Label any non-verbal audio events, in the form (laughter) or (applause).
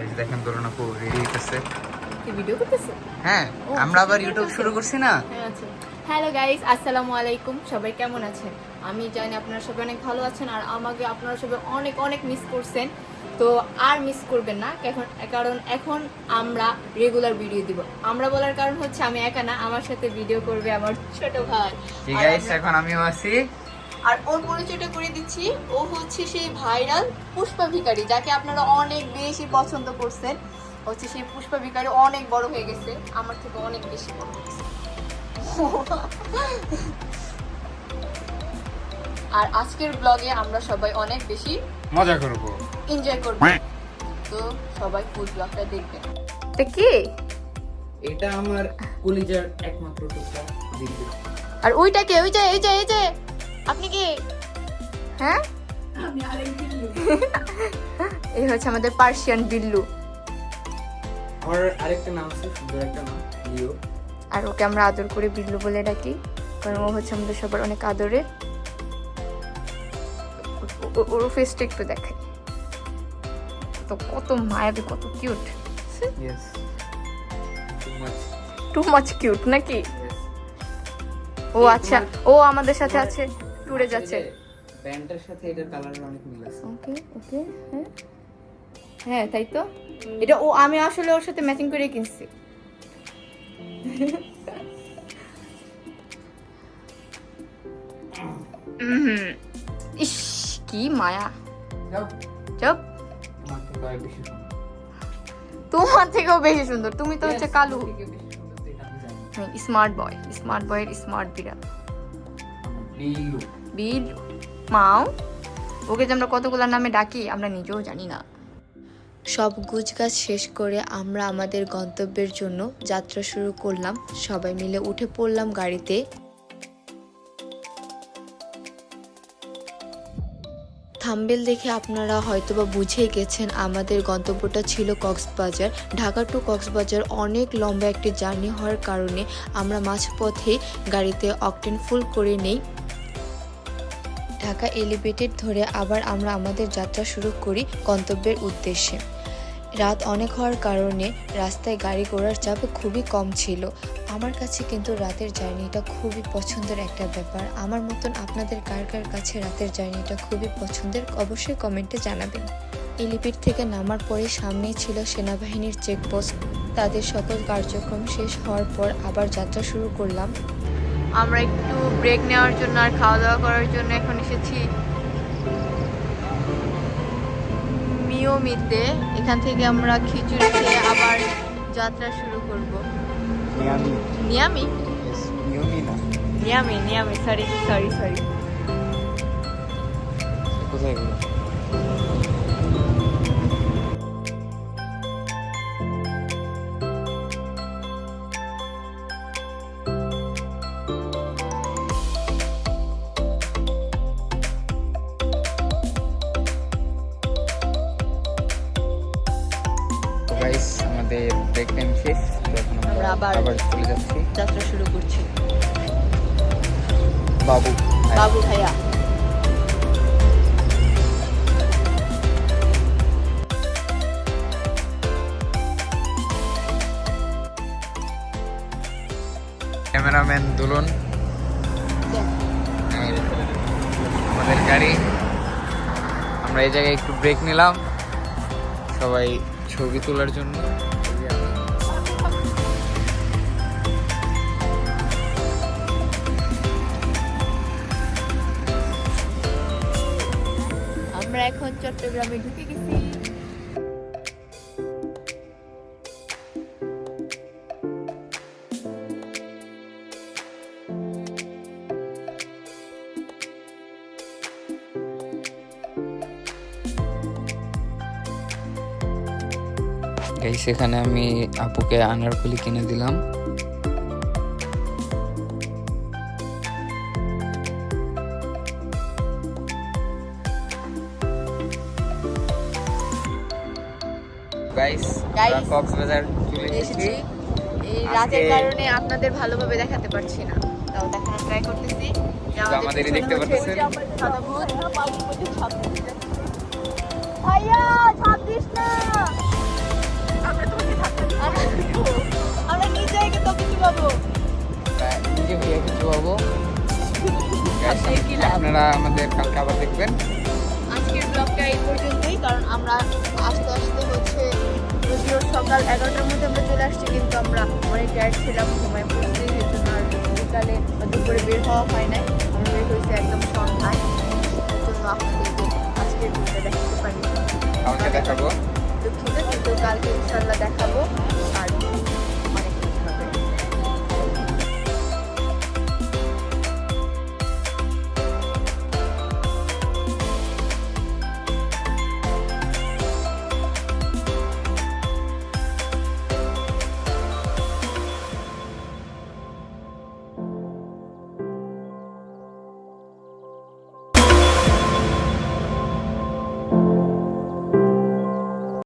এই যে দেখেন দোলনা খুব রেডি হইতেছে। কি ভিডিও করতেছে? হ্যাঁ আমরা আবার ইউটিউব শুরু করছি না? হ্যাঁ আচ্ছা। হ্যালো গাইস আসসালামু আলাইকুম সবাই কেমন আছেন? আমি জানি আপনারা সবাই অনেক ভালো আছেন আর আমাকে আপনারা সবাই অনেক অনেক মিস করছেন। তো আর মিস করবেন না এখন কারণ এখন আমরা রেগুলার ভিডিও দিব। আমরা বলার কারণ হচ্ছে আমি একা না আমার সাথে ভিডিও করবে আমার ছোট ভাই। ঠিক আছে এখন আমিও আছি। আর ওর পরিচয়টা করে দিচ্ছি। ও হচ্ছে সেই ভাইরাল পুষ্পা ভিকারি যাকে আপনারা অনেক বেশি পছন্দ করছেন। হচ্ছে সেই পুষ্পা ভিকারি অনেক বড় হয়ে গেছে আমার থেকে অনেক বেশি বড় আর আজকের ব্লগে আমরা সবাই অনেক বেশি মজা করব। এনজয় করব। তো সবাই ফুল ব্লগটা দেখবেন। তো কি? এটা আমার কলিজার একমাত্র টুকরা দিদি আর ওইটা কে? ওই যে এই যে এই যে। আপনি কি? হ্যাঁ? (laughs) এই হচ্ছে আমাদের পার্সিয়ান বিল্লু। আমার আরেকটা নাম আছে সুন্দর একটা নাম লিও। আর ওকে আমরা আদর করে বিল্লু বলে ডাকি কারণ ও হচ্ছে আমাদের সবার অনেক আদরে ওর ফেসটা একটু দেখাই। তো কত মায়াবী কত cute yes too much too much cute নাকি? ও আচ্ছা ও আমাদের সাথে আছে। ট্যুরে যাচ্ছে। প্যান্টের সাথে এটার কালারের অনেক মিল আছে। ওকে ওকে হ্যাঁ। হ্যাঁ তাই তো? এটা ও আমি আসলে ওর সাথে ম্যাচিং করে কিনছি। ইস কি মায়া। চপ তোমার থেকেও বেশি সুন্দর। তুমি তো হচ্ছে কালু। স্মার্ট বয় স্মার্ট বয়ের স্মার্ট বিড়াল। বিলু। বীর মাও? ওকে যে আমরা কতগুলো নামে ডাকি আমরা নিজেও জানি না। সব গুজগাছ শেষ করে আমরা আমাদের গন্তব্যের জন্য যাত্রা শুরু করলাম। সবাই মিলে উঠে পড়লাম গাড়িতে। থাম্বেল দেখে আপনারা হয়তোবা বুঝেই গেছেন আমাদের গন্তব্যটা ছিল কক্সবাজার। ঢাকা টু কক্সবাজার অনেক লম্বা একটি জার্নি হওয়ার কারণে আমরা মাঝপথে গাড়িতে অকটেন ফুল করে নেই। ঢাকা এলিভেটেড ধরে আবার আমরা আমাদের যাত্রা শুরু করি গন্তব্যের উদ্দেশ্যে। রাত অনেক হওয়ার কারণে রাস্তায় গাড়ি ঘোড়ার চাপ খুবই কম ছিল। আমার কাছে কিন্তু রাতের জার্নিটা খুবই পছন্দের একটা ব্যাপার। আমার মতন আপনাদের কার কার কাছে রাতের জার্নিটা খুবই পছন্দের অবশ্যই কমেন্টে জানাবেন। এলিপিড থেকে নামার পরে সামনেই ছিল সেনাবাহিনীর চেকপোস্ট। তাদের সকল কার্যক্রম শেষ হওয়ার পর আবার যাত্রা শুরু করলাম। আমরা একটু ব্রেক নেওয়ার জন্য আর খাওয়া দাওয়া করার জন্য এখন এসেছি মিওমিতে এখান থেকে আমরা খিচুড়ি খেয়ে আবার যাত্রা শুরু করব। নিয়ামি ইয়েস মিয়ামি না। নিয়ামি নিয়ামি সরি সরি সরি কোথায় আবার- চলে যাচ্ছি। যাত্রা শুরু করছি। বাবু বাবু ভাইয়া। ক্যামেরাম্যান দুলন। আমাদের গাড়ি। আমরা এই জায়গায় একটু ব্রেক নিলাম। সবাই ছবি তোলার জন্য। চট্টগ্রামে ঢুকে গেছি। গাইস এখানে আমি আপুকে আনারকলি কিনে দিলাম। গাইস কক্সবাজার চলে এসেছি। এই রাতের কারণে আপনাদের ভালোভাবে দেখাতে পারছি না। তাও দেখানোর ট্রাই করতেছি। আমাদের দেখতে পাচ্ছেন ভাইয়া (laughs) না। আপনারা আমাদের কালকে আবার দেখবেন। আজকের ব্লগটা এই পর্যন্তই কারণ আমরা আস্তে আস্তে হচ্ছে সকাল এগারোটার মধ্যে আমরা চলে আসছি কিন্তু আমরা অনেক টায়ার্ড ছিলাম সময় পড়তে এর জন্য আর বিকালে দুপুরে বের হওয়া হয় নাই। আমরা বের হয়েছি একদম সন্ধ্যায়। সেই জন্য আপনাদেরকে আজকের ভিডিওটা দেখাতে পারি। তো দেখাবো। দুঃখিত কিন্তু কালকে ইনশাল্লাহ দেখাবো।